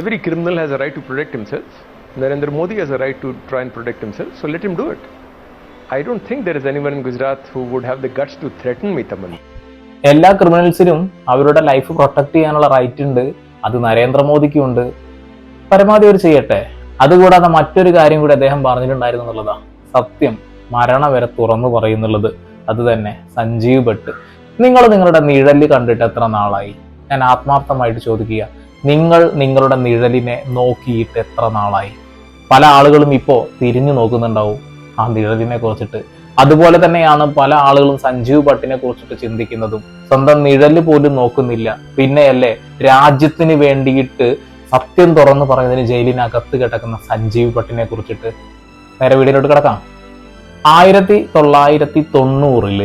Every criminal has a right to protect himself. Narendra Modi has a right to try and protect himself, so let him do it. I don't think there is anyone in Gujarat who would have the guts to threaten me, Taman. എല്ലാ ക്രിമിനൽസിനും അവരുടെ life protect ചെയ്യാനുള്ള right ഉണ്ട്. അത് നരേന്ദ്രമോദിക്കും ഉണ്ട്. പരമാവധി അവർ ചെയ്യട്ടെ. അതുകൂടാതെ മറ്റൊരു കാര്യം കൂടി അദ്ദേഹം പറഞ്ഞിട്ടുണ്ടായിരുന്നു എന്നുള്ളതാ സത്യം മരണം വരെ തുറന്നു പറയുന്നുള്ളത്. അത് തന്നെ സഞ്ജീവ് ഭട്ട്. നിങ്ങൾ നിങ്ങളുടെ നിഴൽ കണ്ടിട്ട് എത്ര നാളായി? ഞാൻ ആത്മാർത്ഥമായിട്ട് ചോദിക്കുക. നിങ്ങൾ നിങ്ങളുടെ നിഴലിനെ നോക്കിയിട്ട് എത്ര നാളായി? പല ആളുകളും ഇപ്പോൾ തിരിഞ്ഞു നോക്കുന്നുണ്ടാവും ആ നിഴലിനെ കുറിച്ചിട്ട്. അതുപോലെ തന്നെയാണ് പല ആളുകളും സഞ്ജീവ് ഭട്ടിനെ കുറിച്ചിട്ട് ചിന്തിക്കുന്നതും. സ്വന്തം നിഴൽ പോലും നോക്കുന്നില്ല. പിന്നെയല്ലേ രാജ്യത്തിന് വേണ്ടിയിട്ട് സത്യം തുറന്നു പറയുന്നതിന് ജയിലിനകത്ത് കിടക്കുന്ന സഞ്ജീവ് ഭട്ടിനെ കുറിച്ചിട്ട്. നേരെ വീടിനോട്ട് കിടക്കാം. ആയിരത്തി തൊള്ളായിരത്തി തൊണ്ണൂറിൽ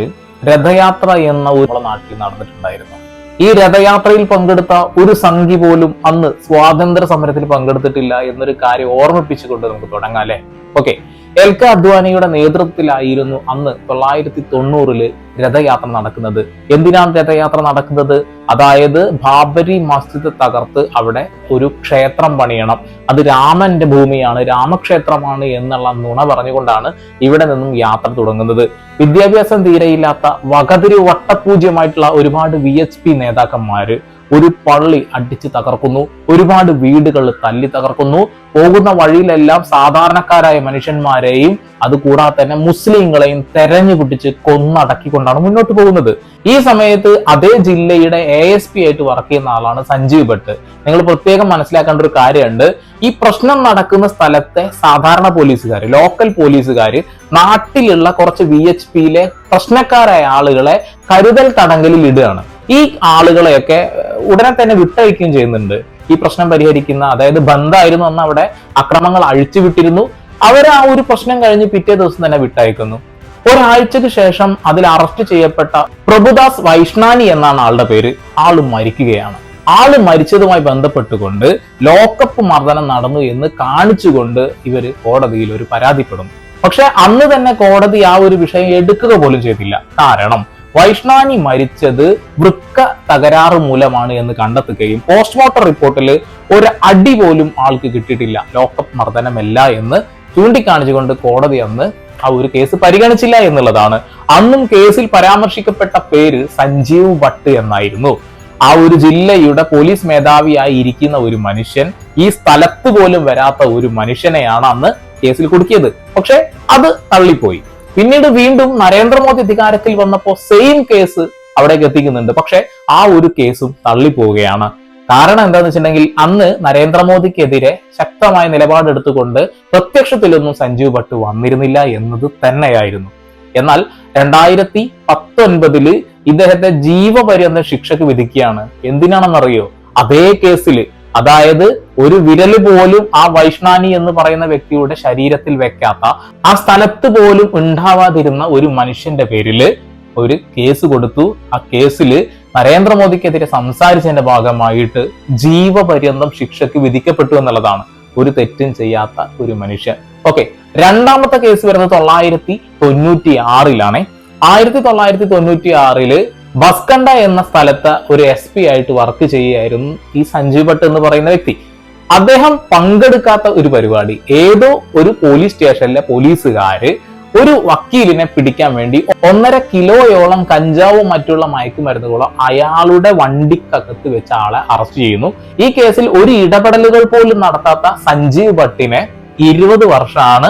രഥയാത്ര എന്ന ഒരു നാട്ടിൽ നടന്നിട്ടുണ്ടായിരുന്നു. ഈ രഥയാത്രയിൽ പങ്കെടുത്ത ഒരു സംഘി പോലും അന്ന് സ്വാതന്ത്ര്യ സമരത്തിൽ പങ്കെടുത്തിട്ടില്ല എന്നൊരു കാര്യം ഓർമ്മിപ്പിച്ചുകൊണ്ട് നമുക്ക് തുടങ്ങാം അല്ലെ? ഓക്കെ എൽ കെ അദ്വാനിയുടെ നേതൃത്വത്തിലായിരുന്നു അന്ന് തൊള്ളായിരത്തി തൊണ്ണൂറിൽ രഥയാത്ര നടക്കുന്നത്. എന്തിനാണ് രഥയാത്ര നടക്കുന്നത്? അതായത് ബാബരി മസ്ജിദ് തകർത്ത് അവിടെ ഒരു ക്ഷേത്രം പണിയണം. അത് രാമന്റെ ഭൂമിയാണ് രാമക്ഷേത്രമാണ് എന്നുള്ള നുണ പറഞ്ഞുകൊണ്ടാണ് ഇവിടെ നിന്നും യാത്ര തുടങ്ങുന്നത്. വിദ്യാഭ്യാസം തീരെയില്ലാത്ത വകതിരി വട്ടപൂജ്യമായിട്ടുള്ള ഒരുപാട് വി എച്ച് പി നേതാക്കന്മാര് ഒരു പള്ളി അടിച്ച് തകർക്കുന്നു ഒരുപാട് വീടുകൾ തല്ലി തകർക്കുന്നു പോകുന്ന വഴിയിലെല്ലാം സാധാരണക്കാരായ മനുഷ്യന്മാരെയും അതുകൂടാതെ തന്നെ മുസ്ലിങ്ങളെയും തെരഞ്ഞു പിടിച്ച് കൊന്നടക്കിക്കൊണ്ടാണ് മുന്നോട്ട് പോകുന്നത്. ഈ സമയത്ത് അതേ ജില്ലയുടെ എ എസ് പി ആയിട്ട് വർക്ക് ചെയ്യുന്ന ആളാണ് സഞ്ജീവ് ഭട്ട്. നിങ്ങൾ പ്രത്യേകം മനസ്സിലാക്കേണ്ട ഒരു കാര്യമുണ്ട്. ഈ പ്രശ്നം നടക്കുന്ന സ്ഥലത്തെ സാധാരണ പോലീസുകാർ ലോക്കൽ പോലീസുകാർ നാട്ടിലുള്ള കുറച്ച് വി എച്ച് പിയിലെ പ്രശ്നക്കാരായ ആളുകളെ കരുതൽ തടങ്കലിൽ ഇടുകയാണ്. ഈ ആളുകളെയൊക്കെ ഉടനെ തന്നെ വിട്ടയക്കുകയും ചെയ്യുന്നുണ്ട്. ഈ പ്രശ്നം പരിഹരിക്കുന്ന അതായത് ബന്ധായിരുന്നു അന്ന് അവിടെ അക്രമങ്ങൾ അഴിച്ചു വിട്ടിരുന്നു അവർ ആ ഒരു പ്രശ്നം കഴിഞ്ഞ് പിറ്റേ ദിവസം തന്നെ വിട്ടയക്കുന്നു. ഒരാഴ്ചക്ക് ശേഷം അതിൽ അറസ്റ്റ് ചെയ്യപ്പെട്ട പ്രഭുദാസ് വൈഷ്ണാനി എന്നാണ് ആളുടെ പേര്. ആൾ മരിക്കുകയാണ്. ആൾ മരിച്ചതുമായി ബന്ധപ്പെട്ടുകൊണ്ട് ലോക്കപ്പ് മർദ്ദനം നടന്നു എന്ന് കാണിച്ചുകൊണ്ട് ഇവർ കോടതിയിൽ ഒരു പരാതിപ്പെടുന്നു. പക്ഷെ അന്ന് തന്നെ കോടതി ആ ഒരു വിഷയം എടുക്കുക പോലും ചെയ്തില്ല. കാരണം വൈഷ്ണാനി മരിച്ചത് വൃക്ക തകരാറ് മൂലമാണ് എന്ന് കണ്ടെത്തുകയും പോസ്റ്റ്മോർട്ടം റിപ്പോർട്ടിൽ ഒരു അടി പോലും ആൾക്ക് കിട്ടിയിട്ടില്ല. ലോക്കപ്പ് മർദ്ദനമല്ല എന്ന് ചൂണ്ടിക്കാണിച്ചുകൊണ്ട് കോടതി അന്ന് ആ ഒരു കേസ് പരിഗണിച്ചില്ല എന്നുള്ളതാണ്. അന്നും കേസിൽ പരാമർശിക്കപ്പെട്ട പേര് സഞ്ജീവ് ഭട്ട് എന്നായിരുന്നു. ആ ഒരു ജില്ലയുടെ പോലീസ് മേധാവിയായി ഇരിക്കുന്ന ഒരു മനുഷ്യൻ ഈ സ്ഥലത്ത് പോലും വരാത്ത ഒരു മനുഷ്യനെയാണ് അന്ന് കേസിൽ കുടുക്കിയത്. പക്ഷെ അത് തള്ളിപ്പോയി. പിന്നീട് വീണ്ടും നരേന്ദ്രമോദി അധികാരത്തിൽ വന്നപ്പോൾ സെയിം കേസ് അവിടേക്ക് എത്തിക്കുന്നുണ്ട്. പക്ഷെ ആ ഒരു കേസും തള്ളിപ്പോവുകയാണ്. കാരണം എന്താന്ന് വെച്ചിട്ടുണ്ടെങ്കിൽ അന്ന് നരേന്ദ്രമോദിക്കെതിരെ ശക്തമായ നിലപാടെടുത്തുകൊണ്ട് പ്രത്യക്ഷത്തിലൊന്നും സഞ്ജീവ് ഭട്ട് വന്നിരുന്നില്ല എന്നത് തന്നെയായിരുന്നു. എന്നാൽ രണ്ടായിരത്തി പത്തൊൻപതിൽ ഇദ്ദേഹത്തെ ജീവപര്യന്ത ശിക്ഷക്ക് വിധിക്കുകയാണ്. എന്തിനാണെന്നറിയോ? അതേ കേസിൽ അതായത് ഒരു വിരൽ പോലും ആ വൈഷ്ണാനി എന്ന് പറയുന്ന വ്യക്തിയുടെ ശരീരത്തിൽ വെക്കാത്ത ആ സ്ഥലത്ത് പോലും ഉണ്ടാവാതിരുന്ന ഒരു മനുഷ്യന്റെ പേരിൽ ഒരു കേസ് കൊടുത്തു. ആ കേസിൽ നരേന്ദ്രമോദിക്കെതിരെ സംസാരിച്ചതിന്റെ ഭാഗമായിട്ട് ജീവപര്യന്തം ശിക്ഷയ്ക്ക് വിധിക്കപ്പെട്ടു എന്നുള്ളതാണ് ഒരു തെറ്റും ചെയ്യാത്ത ഒരു മനുഷ്യൻ. ഓക്കെ രണ്ടാമത്തെ കേസ് വരുന്നത് തൊള്ളായിരത്തി തൊണ്ണൂറ്റി ആറിലാണ് ആയിരത്തി തൊള്ളായിരത്തി തൊണ്ണൂറ്റി ആറിൽ ബസ്കണ്ട എന്ന സ്ഥലത്ത് ഒരു എസ് പി ആയിട്ട് വർക്ക് ചെയ്യുകയായിരുന്നു ഈ സഞ്ജീവ് ഭട്ട് എന്ന് പറയുന്ന വ്യക്തി. അദ്ദേഹം പങ്കെടുക്കാത്ത ഒരു പരിപാടി ഏതോ ഒരു പോലീസ് സ്റ്റേഷനിലെ പോലീസുകാര് ഒരു വക്കീലിനെ പിടിക്കാൻ വേണ്ടി ഒന്നര കിലോയോളം കഞ്ചാവോ മറ്റുള്ള മയക്കുമരുന്നുകളോ അയാളുടെ വണ്ടിക്കകത്ത് വെച്ച ആളെ അറസ്റ്റ് ചെയ്യുന്നു. ഈ കേസിൽ ഒരു ഇടപെടലുകൾ പോലും നടത്താത്ത സഞ്ജീവ് ഭട്ടിനെ ഇരുപത് വർഷമാണ്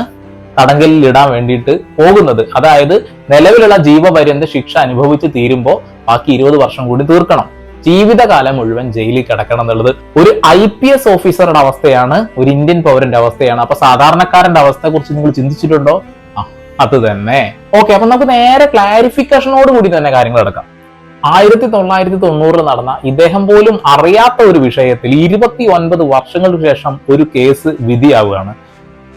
തടങ്കലിൽ ഇടാൻ വേണ്ടിയിട്ട് പോകുന്നത്. അതായത് നിലവിലുള്ള ജീവപര്യന്ത ശിക്ഷ അനുഭവിച്ച് തീരുമ്പോൾ ബാക്കി ഇരുപത് വർഷം കൂടി തീർക്കണം. ജീവിതകാലം മുഴുവൻ ജയിലിൽ കിടക്കണം എന്നുള്ളത് ഒരു ഐ പി എസ് ഓഫീസറുടെ അവസ്ഥയാണ് ഒരു ഇന്ത്യൻ പൗരന്റെ അവസ്ഥയാണ്. അപ്പൊ സാധാരണക്കാരന്റെ അവസ്ഥയെ കുറിച്ച് നിങ്ങൾ ചിന്തിച്ചിട്ടുണ്ടോ? അത് തന്നെ. ഓക്കെ അപ്പൊ നമുക്ക് നേരെ ക്ലാരിഫിക്കേഷനോട് കൂടി തന്നെ കാര്യങ്ങൾ എടുക്കാം ആയിരത്തി തൊള്ളായിരത്തി തൊണ്ണൂറിൽ നടന്ന ഇദ്ദേഹം പോലും അറിയാത്ത ഒരു വിഷയത്തിൽ ഇരുപത്തി ഒൻപത് വർഷങ്ങൾക്ക് ശേഷം ഒരു കേസ് വിധിയാവുകയാണ്.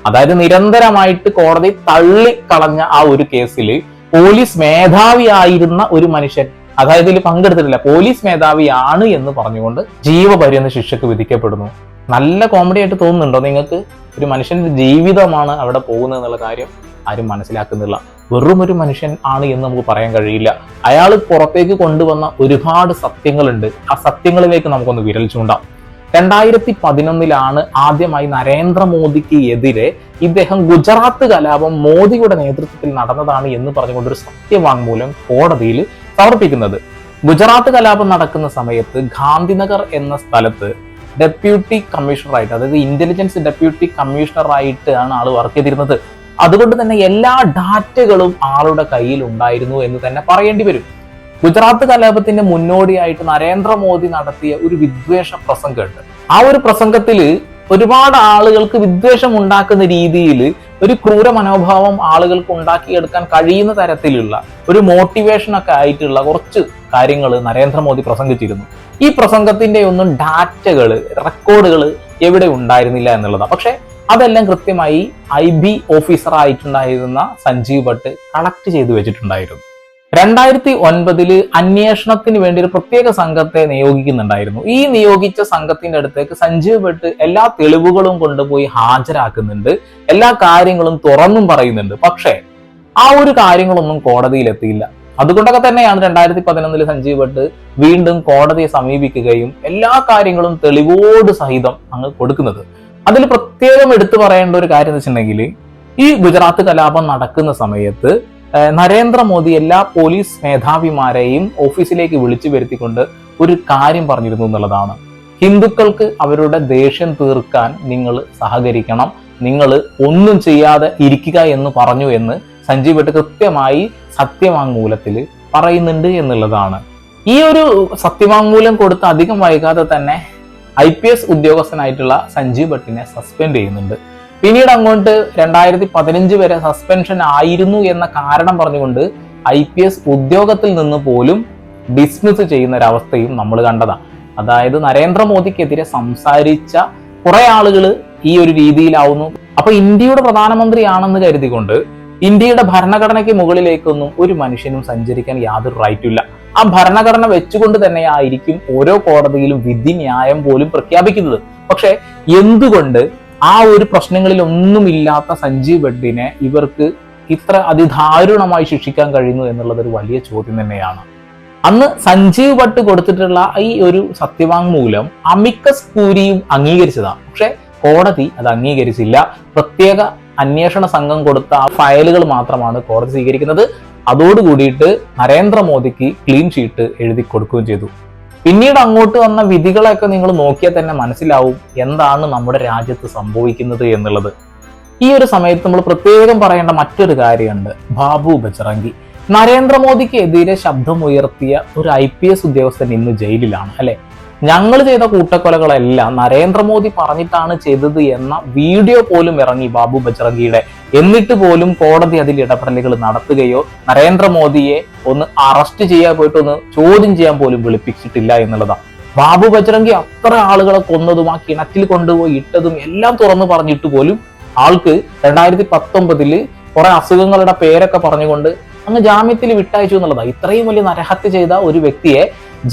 അതായത് നിരന്തരമായിട്ട് കോടതി തള്ളിക്കളഞ്ഞ ആ ഒരു കേസിൽ പോലീസ് മേധാവിയായിരുന്ന ഒരു മനുഷ്യൻ അതായത് ഇതിൽ പങ്കെടുത്തിട്ടില്ല പോലീസ് മേധാവിയാണ് എന്ന് പറഞ്ഞുകൊണ്ട് ജീവപര്യന്ത ശിക്ഷക്ക് വിധിക്കപ്പെടുന്നു. നല്ല കോമഡി ആയിട്ട് തോന്നുന്നുണ്ടോ നിങ്ങൾക്ക്? ഒരു മനുഷ്യന്റെ ജീവിതമാണ് അവിടെ പോകുന്നത് എന്നുള്ള കാര്യം ആരും മനസ്സിലാക്കുന്നില്ല. വെറും ഒരു മനുഷ്യൻ ആണ് എന്ന് നമുക്ക് പറയാൻ കഴിയില്ല. അയാൾ പുറത്തേക്ക് കൊണ്ടുവന്ന ഒരുപാട് സത്യങ്ങളുണ്ട്. ആ സത്യങ്ങളിലേക്ക് നമുക്കൊന്ന് വിരൽ ചൂണ്ടാം. രണ്ടായിരത്തി പതിനൊന്നിലാണ് ആദ്യമായി നരേന്ദ്രമോദിക്ക് എതിരെ ഇദ്ദേഹം ഗുജറാത്ത് കലാപം മോദിയുടെ നേതൃത്വത്തിൽ നടന്നതാണ് എന്ന് പറഞ്ഞുകൊണ്ടൊരു സത്യവാങ്മൂലം കോടതിയിൽ സമർപ്പിക്കുന്നത്. ഗുജറാത്ത് കലാപം നടക്കുന്ന സമയത്ത് ഗാന്ധിനഗർ എന്ന സ്ഥലത്ത് ഡെപ്യൂട്ടി കമ്മീഷണറായിട്ട് അതായത് ഇന്റലിജൻസ് ഡെപ്യൂട്ടി കമ്മീഷണറായിട്ട് ആണ് ആൾ വർക്ക് ചെയ്തിരുന്നത്. അതുകൊണ്ട് തന്നെ എല്ലാ ഡാറ്റകളും ആളുടെ കയ്യിൽ ഉണ്ടായിരുന്നു എന്ന് തന്നെ പറയേണ്ടി വരും. ഗുജറാത്ത് കലാപത്തിന്റെ മുന്നോടിയായിട്ട് നരേന്ദ്രമോദി നടത്തിയ ഒരു വിദ്വേഷ പ്രസംഗമുണ്ട്. ആ ഒരു പ്രസംഗത്തിൽ ഒരുപാട് ആളുകൾക്ക് വിദ്വേഷം ഉണ്ടാക്കുന്ന രീതിയിൽ ഒരു ക്രൂര മനോഭാവം ആളുകൾക്ക് ഉണ്ടാക്കിയെടുക്കാൻ കഴിയുന്ന തരത്തിലുള്ള ഒരു മോട്ടിവേഷൻ ഒക്കെ ആയിട്ടുള്ള കുറച്ച് കാര്യങ്ങൾ നരേന്ദ്രമോദി പ്രസംഗിച്ചിരുന്നു. ഈ പ്രസംഗത്തിന്റെ ഒന്നും ഡാറ്റകൾ റെക്കോർഡുകൾ എവിടെ ഉണ്ടായിരുന്നില്ല എന്നുള്ളതാണ് പക്ഷെ അതെല്ലാം കൃത്യമായി ഐ ബി ഓഫീസർ ആയിട്ടുണ്ടായിരുന്ന സഞ്ജീവ് ഭട്ട് കളക്ട് ചെയ്തു വെച്ചിട്ടുണ്ടായിരുന്നു. രണ്ടായിരത്തി ഒൻപതിൽ അന്വേഷണത്തിന് വേണ്ടി ഒരു പ്രത്യേക സംഘത്തെ നിയോഗിക്കുന്നുണ്ടായിരുന്നു. ഈ നിയോഗിച്ച സംഘത്തിന്റെ അടുത്തേക്ക് സഞ്ജീവ് ഭട്ട് എല്ലാ തെളിവുകളും കൊണ്ടുപോയി ഹാജരാക്കുന്നുണ്ട്. എല്ലാ കാര്യങ്ങളും തുറന്നും പറയുന്നുണ്ട്. പക്ഷേ ആ ഒരു കാര്യങ്ങളൊന്നും കോടതിയിൽ എത്തിയില്ല അതുകൊണ്ടൊക്കെ തന്നെയാണ് രണ്ടായിരത്തി പതിനൊന്നിൽ സഞ്ജീവ് ഭട്ട് വീണ്ടും കോടതിയെ സമീപിക്കുകയും എല്ലാ കാര്യങ്ങളും തെളിവോട് സഹിതം അങ്ങ് കൊടുക്കുന്നത്. അതിൽ പ്രത്യേകം എടുത്തു പറയേണ്ട ഒരു കാര്യം എന്ന് വെച്ചിട്ടുണ്ടെങ്കിൽ ഈ ഗുജറാത്ത് കലാപം നടക്കുന്ന സമയത്ത് നരേന്ദ്രമോദി എല്ലാ പോലീസ് മേധാവിമാരെയും ഓഫീസിലേക്ക് വിളിച്ചു വരുത്തിക്കൊണ്ട് ഒരു കാര്യം പറഞ്ഞിരുന്നു എന്നുള്ളതാണ്. ഹിന്ദുക്കൾക്ക് അവരുടെ ദേഷ്യം തീർക്കാൻ നിങ്ങൾ സഹകരിക്കണം. നിങ്ങൾ ഒന്നും ചെയ്യാതെ ഇരിക്കുക എന്ന് പറഞ്ഞു എന്ന് സഞ്ജീവ് ഭട്ട് കൃത്യമായി സത്യവാങ്മൂലത്തിൽ പറയുന്നുണ്ട് എന്നുള്ളതാണ്. ഈ ഒരു സത്യവാങ്മൂലം കൊടുത്ത് അധികം വൈകാതെ തന്നെ ഐ പി എസ് ഉദ്യോഗസ്ഥനായിട്ടുള്ള സഞ്ജീവ് ഭട്ടിനെ സസ്പെൻഡ് ചെയ്യുന്നുണ്ട്. പിന്നീട് അങ്ങോട്ട് രണ്ടായിരത്തി പതിനഞ്ച് വരെ സസ്പെൻഷൻ ആയിരുന്നു എന്ന കാരണം പറഞ്ഞുകൊണ്ട് ഐ പി എസ് ഉദ്യോഗത്തിൽ നിന്ന് പോലും ഡിസ്മിസ് ചെയ്യുന്ന ഒരവസ്ഥയും നമ്മൾ കണ്ടതാണ് അതായത് നരേന്ദ്രമോദിക്കെതിരെ സംസാരിച്ച കുറെ ആളുകൾ ഈ ഒരു രീതിയിലാവുന്നു. അപ്പൊ ഇന്ത്യയുടെ പ്രധാനമന്ത്രിയാണെന്ന് കരുതികൊണ്ട് ഇന്ത്യയുടെ ഭരണഘടനയ്ക്ക് മുകളിലേക്കൊന്നും ഒരു മനുഷ്യനും സഞ്ചരിക്കാൻ യാതൊരു റൈറ്റും ഇല്ല. ആ ഭരണഘടന വെച്ചുകൊണ്ട് തന്നെയായിരിക്കും ഓരോ കോടതിയിലും വിധി ന്യായം പോലും പ്രഖ്യാപിക്കുന്നത്. പക്ഷെ എന്തുകൊണ്ട് ആ ഒരു പ്രശ്നങ്ങളിൽ ഒന്നുമില്ലാത്ത സഞ്ജീവ് ബെഡിനെ ഇവർക്ക് ഇത്ര അതിദാരുണമായി ശിക്ഷിക്കാൻ കഴിയുന്നു എന്നുള്ളത് ഒരു വലിയ ചോദ്യം തന്നെയാണ്. അന്ന് സഞ്ജീവ് ഭട്ട് കൊടുത്തിട്ടുള്ള ഈ ഒരു സത്യവാങ്മൂലം അമിക്കസ് കൂരിയും അംഗീകരിച്ചതാണ്. പക്ഷെ കോടതി അത് അംഗീകരിച്ചില്ല. പ്രത്യേക അന്വേഷണ സംഘം കൊടുത്ത ആ ഫയലുകൾ മാത്രമാണ് കോടതി സ്വീകരിക്കുന്നത്. അതോടുകൂടിയിട്ട് നരേന്ദ്രമോദിക്ക് ക്ലീൻ ഷീറ്റ് എഴുതി കൊടുക്കുകയും ചെയ്തു. പിന്നീട് അങ്ങോട്ട് വന്ന വിധികളൊക്കെ നിങ്ങൾ നോക്കിയാൽ തന്നെ മനസ്സിലാവും എന്താണ് നമ്മുടെ രാജ്യത്ത് സംഭവിക്കുന്നത് എന്നുള്ളത്. ഈ ഒരു സമയത്ത് നമ്മൾ പ്രത്യേകം പറയേണ്ട മറ്റൊരു കാര്യമുണ്ട്. ബാബു ബജറംഗി. നരേന്ദ്രമോദിക്ക് എതിരെ ശബ്ദമുയർത്തിയ ഒരു ഐ പി എസ് ഉദ്യോഗസ്ഥൻ ഇന്ന് ജയിലിലാണ് അല്ലെ? ഞങ്ങൾ ചെയ്ത കൂട്ടക്കൊലകളെല്ലാം നരേന്ദ്രമോദി പറഞ്ഞിട്ടാണ് ചെയ്തത് എന്ന വീഡിയോ പോലും ഇറങ്ങി ബാബു ബജ്രംഗിയുടെ. എന്നിട്ട് പോലും കോടതി അതിൽ ഇടപെടലുകൾ നടത്തുകയോ നരേന്ദ്രമോദിയെ ഒന്ന് അറസ്റ്റ് ചെയ്യാൻ പോയിട്ട് ഒന്ന് ചോദ്യം ചെയ്യാൻ പോലും വിളിപ്പിച്ചിട്ടില്ല എന്നുള്ളതാണ്. ബാബു ബജ്രംഗി അത്ര ആളുകളെ കൊന്നതും ആ കിണറ്റിൽ കൊണ്ടുപോയി ഇട്ടതും എല്ലാം തുറന്നു പറഞ്ഞിട്ട് പോലും ആൾക്ക് രണ്ടായിരത്തി പത്തൊമ്പതിൽ കുറെ അസുഖങ്ങളുടെ പേരൊക്കെ പറഞ്ഞുകൊണ്ട് അങ്ങ് ജാമ്യത്തിൽ വിട്ടയച്ചു എന്നുള്ളതാണ്. ഇത്രയും വലിയ നരഹത്യ ചെയ്ത ഒരു വ്യക്തിയെ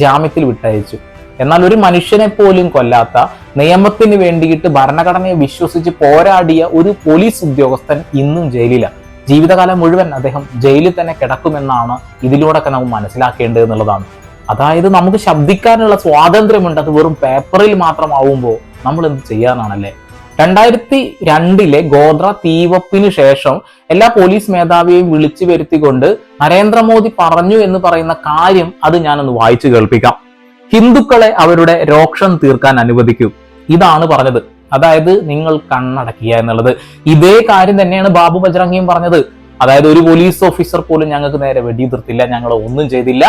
ജാമ്യത്തിൽ വിട്ടയച്ചു. എന്നാൽ ഒരു മനുഷ്യനെ പോലും കൊല്ലാത്ത നിയമത്തിന് വേണ്ടിയിട്ട് ഭരണഘടനയെ വിശ്വസിച്ച് പോരാടിയ ഒരു പോലീസ് ഉദ്യോഗസ്ഥൻ ഇന്നും ജയിലിലാണ്. ജീവിതകാലം മുഴുവൻ അദ്ദേഹം ജയിലിൽ തന്നെ കിടക്കുമെന്നാണ് ഇതിലൂടെയൊക്കെ നമുക്ക് മനസ്സിലാക്കേണ്ടത് എന്നുള്ളതാണ്. അതായത് നമുക്ക് ശബ്ദിക്കാനുള്ള സ്വാതന്ത്ര്യമുണ്ട്. അത് വെറും പേപ്പറിൽ മാത്രമാവുമ്പോൾ നമ്മൾ എന്ത് ചെയ്യാനാണല്ലേ? രണ്ടായിരത്തി രണ്ടിലെ ഗോത്ര തീവപ്പിന് ശേഷം എല്ലാ പോലീസ് മേധാവിയെയും വിളിച്ചു വരുത്തിക്കൊണ്ട് നരേന്ദ്രമോദി പറഞ്ഞു എന്ന് പറയുന്ന കാര്യം അത് ഞാനൊന്ന് വായിച്ചു കേൾപ്പിക്കാം. ഹിന്ദുക്കളെ അവരുടെ രോക്ഷം തീർക്കാൻ അനുവദിക്കൂ. ഇതാണ് പറഞ്ഞത്. അതായത് നിങ്ങൾ കണ്ണടക്കുക എന്നുള്ളത്. ഇതേ കാര്യം തന്നെയാണ് ബാബു ബജ്രംഗിയും പറഞ്ഞത്. അതായത് ഒരു പോലീസ് ഓഫീസർ പോലും ഞങ്ങൾക്ക് നേരെ വെടിയുതിർത്തില്ല ഞങ്ങൾ ഒന്നും ചെയ്തില്ല.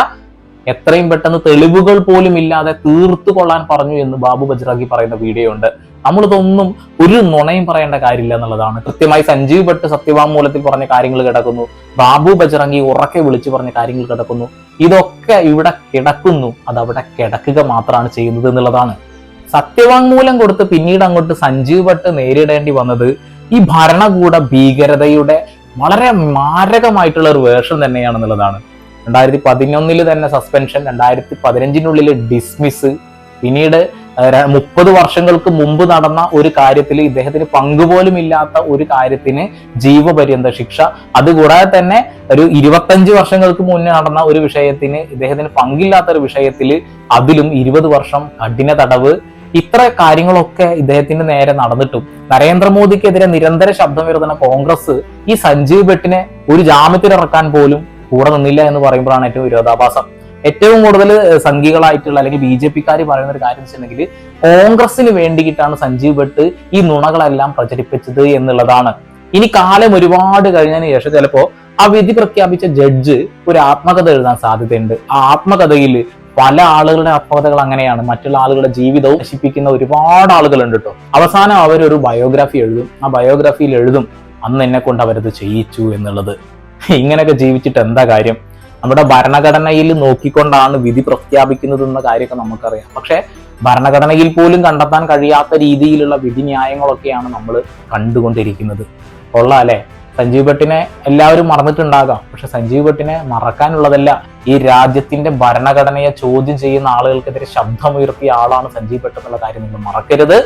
എത്രയും പെട്ടെന്ന് തെളിവുകൾ പോലും ഇല്ലാതെ തീർത്തു കൊള്ളാൻ പറഞ്ഞു എന്ന് ബാബു ബജ്രാഗി പറയുന്ന വീഡിയോ ഉണ്ട് നമ്മളിതൊന്നും ഒരു നുണയും പറയേണ്ട കാര്യമില്ല എന്നുള്ളതാണ്. കൃത്യമായി സഞ്ജീവ് ഭട്ട് സത്യവാങ്മൂലത്തിൽ പറഞ്ഞ കാര്യങ്ങൾ കിടക്കുന്നു. ബാബു ബജറങ്ങി ഉറക്കെ വിളിച്ചു പറഞ്ഞ കാര്യങ്ങൾ കിടക്കുന്നു. ഇതൊക്കെ ഇവിടെ കിടക്കുന്നു. അത് അവിടെ കിടക്കുക മാത്രമാണ് ചെയ്യുന്നത് എന്നുള്ളതാണ്. സത്യവാങ്മൂലം കൊടുത്ത് പിന്നീട് അങ്ങോട്ട് സഞ്ജീവ് ഭട്ട് നേരിടേണ്ടി വന്നത് ഈ ഭരണകൂട ഭീകരതയുടെ വളരെ മാരകമായിട്ടുള്ള ഒരു വേഷം തന്നെയാണെന്നുള്ളതാണ്. രണ്ടായിരത്തി പതിനൊന്നിൽ തന്നെ സസ്പെൻഷൻ രണ്ടായിരത്തി പതിനഞ്ചിനുള്ളിൽ ഡിസ്മിസ് പിന്നീട് മുപ്പത് വർഷങ്ങൾക്ക് മുമ്പ് നടന്ന ഒരു കാര്യത്തിൽ ഇദ്ദേഹത്തിന് പങ്കുപോലും ഇല്ലാത്ത ഒരു കാര്യത്തിന് ജീവപര്യന്ത ശിക്ഷ. അതുകൂടാതെ തന്നെ ഒരു ഇരുപത്തഞ്ച് വർഷങ്ങൾക്ക് മുന്നേ നടന്ന ഒരു വിഷയത്തിന് ഇദ്ദേഹത്തിന് പങ്കില്ലാത്ത ഒരു വിഷയത്തിൽ അതിലും ഇരുപത് വർഷം കഠിന തടവ്. ഇത്ര കാര്യങ്ങളൊക്കെ ഇദ്ദേഹത്തിന്റെ നേരെ നടന്നിട്ടും. നരേന്ദ്രമോദിക്കെതിരെ നിരന്തര ശബ്ദം വരുന്ന കോൺഗ്രസ് ഈ സഞ്ജീവ് ഭട്ടിനെ ഒരു ജാമ്യത്തിൽ ഇറക്കാൻ പോലും കൂടെ നിന്നില്ല എന്ന് പറയുമ്പോഴാണ് ഏറ്റവും വിരോധാഭാസം. ഏറ്റവും കൂടുതൽ സംഘികളായിട്ടുള്ള അല്ലെങ്കിൽ ബി ജെ പിക്കാർ പറയുന്ന ഒരു കാര്യം വെച്ചിട്ടുണ്ടെങ്കിൽ കോൺഗ്രസിന് വേണ്ടിയിട്ടാണ് സഞ്ജീവ് ഭട്ട് ഈ നുണകളെല്ലാം പ്രചരിപ്പിച്ചത് എന്നുള്ളതാണ്. ഇനി കാലം ഒരുപാട് കഴിഞ്ഞതിന് ശേഷം ചിലപ്പോ ആ വിധി പ്രഖ്യാപിച്ച ജഡ്ജ് ഒരു ആത്മകഥ എഴുതാൻ സാധ്യതയുണ്ട്. ആ ആത്മകഥയിൽ പല ആളുകളുടെ ആത്മകഥകൾ അങ്ങനെയാണ്. മറ്റുള്ള ആളുകളുടെ ജീവിതവും നശിപ്പിക്കുന്ന ഒരുപാട് ആളുകളുണ്ട് കേട്ടോ. അവസാനം അവരൊരു ബയോഗ്രാഫി എഴുതും. ആ ബയോഗ്രാഫിയിൽ എഴുതും. അന്ന് എന്നെ കൊണ്ട് അവരത് ചെയ്യിച്ചു എന്നുള്ളത്. ഇങ്ങനെയൊക്കെ ജീവിച്ചിട്ട് എന്താ കാര്യം? നമ്മുടെ ഭരണഘടനയിൽ നോക്കിക്കൊണ്ടാണ് വിധി പ്രഖ്യാപിക്കുന്നത് എന്ന കാര്യമൊക്കെ നമുക്കറിയാം. പക്ഷെ ഭരണഘടനയിൽ പോലും കണ്ടെത്താൻ കഴിയാത്ത രീതിയിലുള്ള വിധി ന്യായങ്ങളൊക്കെയാണ് നമ്മൾ കണ്ടുകൊണ്ടിരിക്കുന്നത്. കൊള്ളാം അല്ലെ സഞ്ജീവ് ഭട്ടിനെ എല്ലാവരും മറന്നിട്ടുണ്ടാകാം. പക്ഷെ സഞ്ജീവ് ഭട്ടിനെ മറക്കാനുള്ളതല്ല ഈ രാജ്യത്തിന്റെ ഭരണഘടനയെ ചോദ്യം ചെയ്യുന്ന ആളുകൾക്കെതിരെ ശബ്ദമുയർത്തിയ ആളാണ് സഞ്ജീവ് ഭട്ട് എന്നുള്ള കാര്യം നിങ്ങൾ മറക്കരുത്.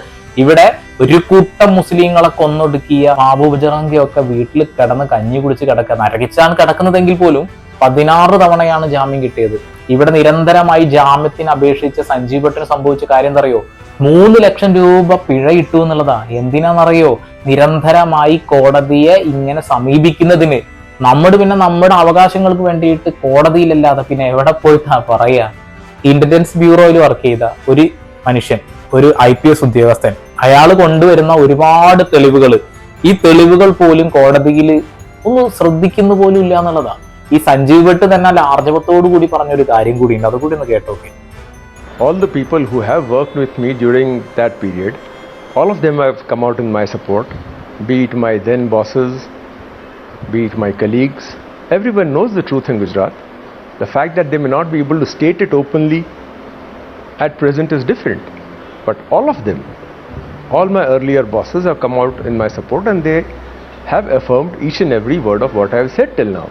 ഇവിടെ ഒരു കൂട്ടം മുസ്ലിങ്ങളെ കൊന്നൊടുക്കിയ ബാബു ബജറംഗിയൊക്കെ വീട്ടിൽ കിടന്ന് കഞ്ഞി കുടിച്ച് കിടക്കുക നരകിച്ചാണ് കിടക്കുന്നതെങ്കിൽ പോലും പതിനാറ് തവണയാണ് ജാമ്യം കിട്ടിയത്. ഇവിടെ നിരന്തരമായി ജാമ്യത്തിന് അപേക്ഷിച്ച് സഞ്ജീവ് ഭട്ടിന് സംഭവിച്ച കാര്യം എന്തറിയോ? മൂന്ന് ലക്ഷം രൂപ പിഴ ഇട്ടു എന്നുള്ളതാ. എന്തിനാണെന്നറിയോ നിരന്തരമായി കോടതിയെ ഇങ്ങനെ സമീപിക്കുന്നതിന്. നമ്മുടെ പിന്നെ നമ്മുടെ അവകാശങ്ങൾക്ക് വേണ്ടിയിട്ട് കോടതിയിലല്ലാതെ പിന്നെ എവിടെ പോയിട്ടാ പറയാ? ഇന്റലിജൻസ് ബ്യൂറോയിൽ വർക്ക് ചെയ്ത ഒരു മനുഷ്യൻ ഒരു ഐ പി എസ് ഉദ്യോഗസ്ഥൻ അയാൾ കൊണ്ടുവരുന്ന ഒരുപാട് തെളിവുകൾ ഈ തെളിവുകൾ പോലും കോടതിയിൽ ഒന്ന് ശ്രദ്ധിക്കുന്നു പോലും ഇല്ല എന്നുള്ളതാ ഈ സഞ്ജീവ് ഭട്ട് തന്നെ ലാർജവത്തോടു കൂടി പറഞ്ഞൊരു കാര്യം കൂടിയുണ്ട് അതുകൂടി ഒന്ന് കേട്ടോക്കെ All the people who have worked with me during that period, all of them have come out in my support, be it my then bosses, be it my colleagues. Everyone knows the truth in Gujarat. The fact that they may not be able to state it openly at present is different. But all of them, all my earlier bosses have come out in my support and they have affirmed each and every word of what I have said till now.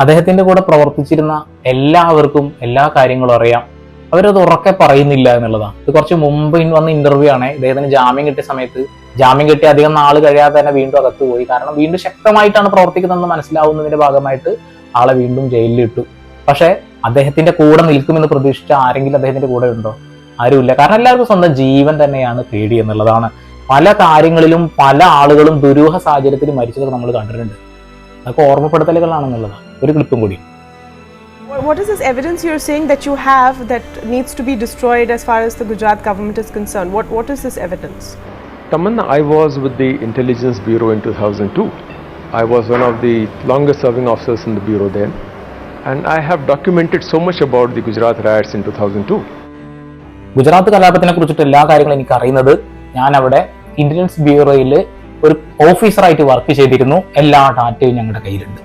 അദ്ദേഹത്തിന്റെ കൂടെ പ്രവർത്തിച്ചിരുന്ന എല്ലാവർക്കും എല്ലാ കാര്യങ്ങളും അറിയാം. അവരത് ഉറക്കെ പറയുന്നില്ല എന്നുള്ളതാണ്. ഇത് കുറച്ച് മുമ്പ് വന്ന ഇന്റർവ്യൂ ആണ്. ഇദ്ദേഹത്തിന് ജാമ്യം കിട്ടിയ സമയത്ത് ജാമ്യം കിട്ടി അധികം നാൾ കഴിയാതെ തന്നെ വീണ്ടും അകത്ത് പോയി. കാരണം വീണ്ടും ശക്തമായിട്ടാണ് പ്രവർത്തിക്കുന്നതെന്ന് മനസ്സിലാവുന്നതിന്റെ ഭാഗമായിട്ട് ആളെ വീണ്ടും ജയിലിൽ ഇട്ടു പക്ഷെ അദ്ദേഹത്തിന്റെ കൂടെ നിൽക്കുമെന്ന് പ്രതീക്ഷിച്ച ആരെങ്കിലും അദ്ദേഹത്തിന്റെ കൂടെ ഉണ്ടോ? ആരുമില്ല. കാരണം എല്ലാവർക്കും സ്വന്തം ജീവൻ തന്നെയാണ് പേടി എന്നുള്ളതാണ്. പല കാര്യങ്ങളിലും പല ആളുകളും ദുരൂഹ സാഹചര്യത്തിൽ മരിച്ചതൊക്കെ നമ്മൾ കണ്ടിട്ടുണ്ട്. അതൊക്കെ ഓർമ്മപ്പെടുത്തലുകളാണെന്നുള്ളതാണ്. ഒരു ക്ലിപ്പും കൂടി What is this evidence you're saying that you have that needs to be destroyed as far as the Gujarat government is concerned? What, what is this evidence? Tamanna, I was with the Intelligence Bureau in 2002. I was one of the longest serving officers in the bureau then. And I have documented so much about the Gujarat riots in 2002. Gujarat കലാപത്തിനെ കുറിച്ചിട്ട് എല്ലാ കാര്യങ്ങളും എനിക്ക് അറിയുന്നത് ഞാൻ അവിടെ intelligence ബ്യൂറോയിൽ ഒരു ഓഫീസറായിട്ട് work ചെയ്തിരുന്നു എല്ലാ ഡാറ്റയും ഞങ്ങളുടെ കയ്യിലുണ്ട്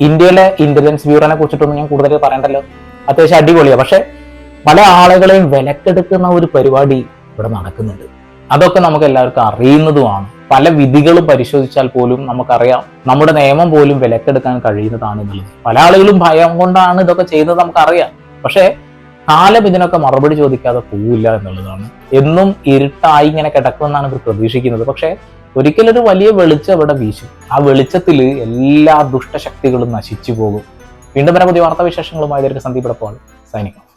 ഇന്ത്യയിലെ ഇന്റലിജൻസ് ബ്യൂറോനെ കുറിച്ചിട്ടൊന്നും ഞാൻ കൂടുതൽ പറയണ്ടല്ലോ. അത്യാവശ്യം അടിപൊളിയാണ് പക്ഷെ പല ആളുകളെയും വിലക്കെടുക്കുന്ന ഒരു പരിപാടി ഇവിടെ നടക്കുന്നുണ്ട്. അതൊക്കെ നമുക്ക് എല്ലാവർക്കും അറിയുന്നതുമാണ്. പല വിധികളും പരിശോധിച്ചാൽ പോലും നമുക്കറിയാം നമ്മുടെ നിയമം പോലും വിലക്കെടുക്കാൻ കഴിയുന്നതാണ് എന്നുള്ളത്. പല ആളുകളും ഭയം കൊണ്ടാണ് ഇതൊക്കെ ചെയ്യുന്നത് നമുക്കറിയാം. പക്ഷേ കാലം ഇതിനൊക്കെ മറുപടി ചോദിക്കാതെ പോവില്ല എന്നുള്ളതാണ്. എന്നും ഇരുട്ടായി ഇങ്ങനെ കിടക്കുമെന്നാണ് പ്രതീക്ഷിക്കുന്നത്. പക്ഷേ ഒരിക്കലൊരു വലിയ വെളിച്ചം അവിടെ വീശും. ആ വെളിച്ചത്തിൽ എല്ലാ ദുഷ്ടശക്തികളും നശിച്ചു പോകും. വീണ്ടും പരമതി പുതിയ വാർത്താ വിശേഷങ്ങളുമായി ഇതൊരു സന്ദീപ് സൈനികം.